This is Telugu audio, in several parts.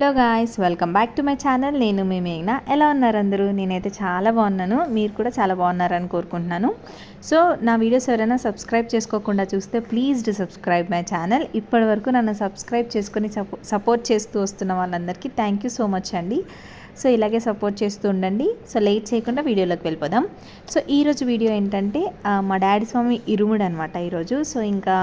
Hello guys welcome back to my channel. నేను మీ మేఘన. ఎలా ఉన్నారు అందరూ? నేనైతే చాలా బాగున్నాను. మీరు కూడా చాలా బాగున్నారని కోరుకుంటున్నాను. సో నా వీడియోస్ ఎవరైనా సబ్స్క్రైబ్ చేసుకోకుండా చూస్తే ప్లీజ్ సబ్స్క్రైబ్ మై ఛానల్. ఇప్పటి వరకు నన్ను సబ్స్క్రైబ్ చేసుకొని సపోర్ట్ చేస్తూ వస్తున్న వాళ్ళందరికీ థ్యాంక్ యూ సో మచ్ అండి. సో ఇలాగే సపోర్ట్ చేస్తూ ఉండండి. సో లేట్ చేయకుండా వీడియోలోకి వెళ్ళిపోదాం. సో ఈరోజు వీడియో ఏంటంటే మా డాడీ స్వామి ఇరుముడు అనమాట ఈరోజు సో ఇంకా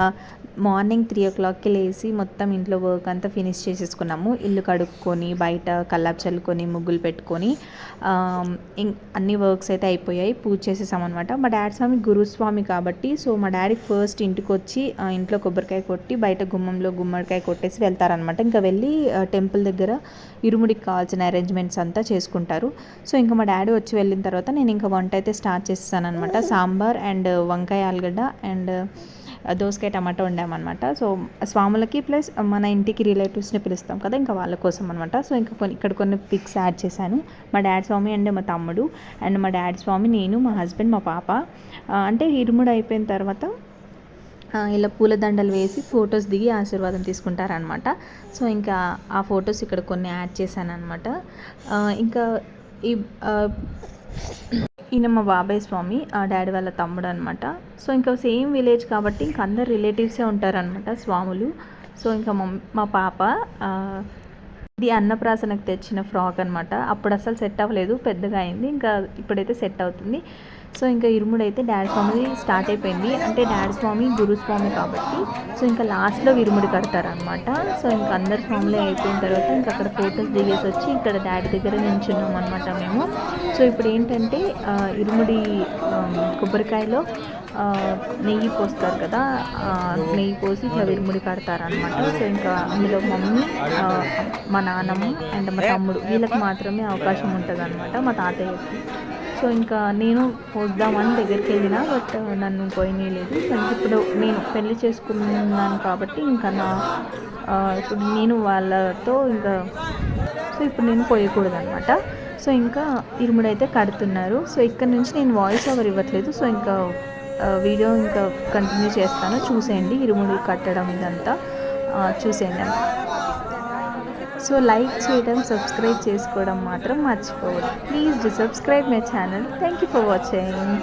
మార్నింగ్ త్రీ ఓ క్లాక్కి లేచి మొత్తం ఇంట్లో వర్క్ అంతా ఫినిష్ చేసేసుకున్నాము. ఇల్లు కడుక్కొని బయట కల్లాపు చల్లుకొని ముగ్గులు పెట్టుకొని అన్ని వర్క్స్ అయితే అయిపోయాయి. పూజ చేసేసామన్నమాట మా డాడీ స్వామి గురుస్వామి కాబట్టి సో మా డాడీ ఫస్ట్ ఇంటికి వచ్చి ఇంట్లో కొబ్బరికాయ కొట్టి బయట గుమ్మంలో గుమ్మడికాయ కొట్టేసి వెళ్తారనమాట ఇంకా వెళ్ళి టెంపుల్ దగ్గర ఇరుముడికి కావాల్సిన అరేంజ్మెంట్స్ అంతా చేసుకుంటారు. సో ఇంకా మా డాడీ వచ్చి వెళ్ళిన తర్వాత నేను ఇంకా వంట అయితే స్టార్ట్ చేస్తాను అనమాట సాంబార్ అండ్ వంకాయ ఆలుగడ్డ అండ్ దోసకాయ టమాటా వండామన్నమాట. సో స్వాములకి ప్లస్ మన ఇంటికి రిలేటివ్స్ని పిలుస్తాం కదా ఇంకా వాళ్ళ కోసం అనమాట సో ఇంకా కొన్ని ఇక్కడ కొన్ని పిక్స్ యాడ్ చేశాను. మా డాడీ స్వామి అండ్ మా తమ్ముడు అండ్ మా డాడీ స్వామి నేను మా హస్బెండ్ మా పాప. అంటే ఇరుముడు అయిపోయిన తర్వాత ఇలా పూలదండలు వేసి ఫొటోస్ దిగి ఆశీర్వాదం తీసుకుంటారనమాట సో ఇంకా ఆ ఫొటోస్ ఇక్కడ కొన్ని యాడ్ చేశాను అనమాట ఇంకా ఈ ఈయన మా బాబాయ్ స్వామి ఆ డాడీ వాళ్ళ తమ్ముడు అనమాట సో ఇంకా సేమ్ విలేజ్ కాబట్టి ఇంక అందరు రిలేటివ్సే ఉంటారనమాట స్వాములు. సో ఇంకా మా పాప ఇది అన్నప్రాసనకు తెచ్చిన ఫ్రాక్ అనమాట అప్పుడు అసలు సెట్ అవ్వలేదు పెద్దగా అయింది. ఇంకా ఇప్పుడైతే సెట్ అవుతుంది. సో ఇంకా ఇరుముడు అయితే డాడీ స్వామి స్టార్ట్ అయిపోయింది. అంటే డాడీ స్వామి గురు స్వామి కాబట్టి సో ఇంకా లాస్ట్లో ఇరుముడు కడతారనమాట సో ఇంకా అందరు స్వాములే అయిపోయిన తర్వాత ఇంకా అక్కడ ఫొటోస్ దిగేసి వచ్చి ఇక్కడ డాడీ దగ్గర నించున్నాం అనమాట మేము. సో ఇప్పుడు ఏంటంటే ఇరుముడి కొబ్బరికాయలో నెయ్యి పోస్తారు కదా నెయ్యి పోసి ఇట్లా విరుముడి కడతారనమాట సో ఇంకా అందులో మమ్మీ మా నాన్నమ్మ అండ్ మా తమ్ముడు వీళ్ళకి మాత్రమే అవకాశం ఉంటుంది అనమాట మా తాతయ్యకి. సో ఇంకా నేను పోద్దామని దగ్గరికి వెళ్ళిన బట్ నన్ను పోయినలేదు సో ఇప్పుడు నేను పెళ్ళి చేసుకున్నాను కాబట్టి ఇంకా నా ఇప్పుడు నేను వాళ్ళతో ఇంకా సో ఇప్పుడు నేను పోయకూడదు అనమాట సో ఇంకా ఇరుముడైతే కడుతున్నారు. సో ఇక్కడ నుంచి నేను వాయిస్ ఓవర్ ఇవ్వట్లేదు. సో ఇంకా వీడియో ఇంకా కంటిన్యూ చేస్తాను. చూసేయండి. ఇరుముడు కట్టడం ఇదంతా. చూసేయండి. సో లైక్ చేయడం సబ్స్క్రైబ్ చేసుకోవడం మాత్రం మర్చిపోవద్దు. Please do subscribe my channel. Thank you for watching.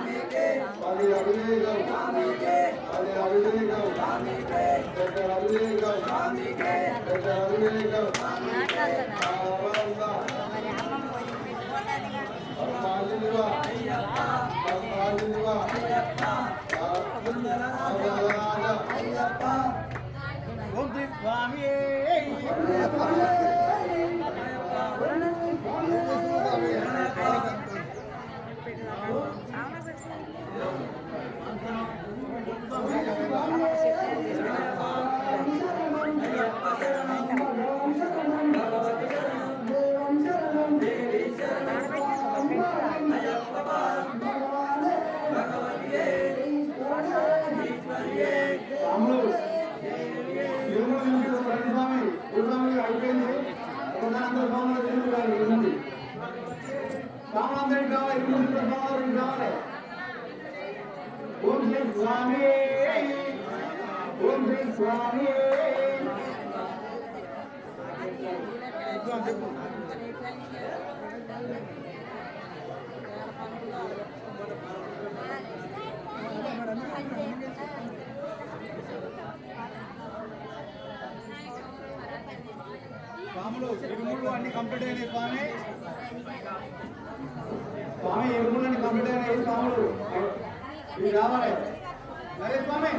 అది అభిషేకం అది అభిషేకం పెద్ద అభిషేకం పెద్ద అభిషేకం స్వామి స్వాములందరికీ కావాలి ఇరుముడి స్వాములందరికీ కావాలి ఓం శ్రీ స్వామి ఓం శ్రీ స్వామి అమలు ఇరుములు అన్ని కంప్లీట్ అయినాయి స్వామి. స్వామి ఇరుములని కంప్లీట్ అయినాయి స్వాములు ఇవి రావాలి. సరే స్వామి.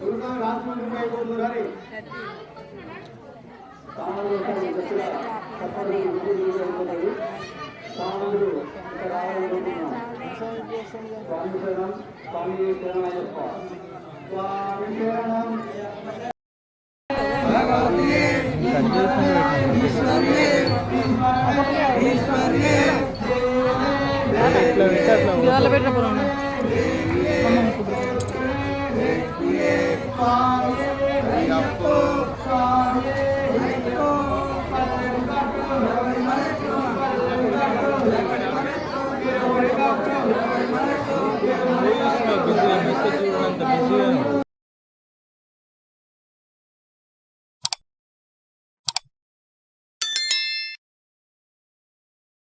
గురుస్వామి రాజమండ్రి అయిపోతుంది కానీ స్వాములు స్వాములు స్వామి శరణం స్వామి శరణం స్వామి శరణం இங்கே வேலை போயிட்டு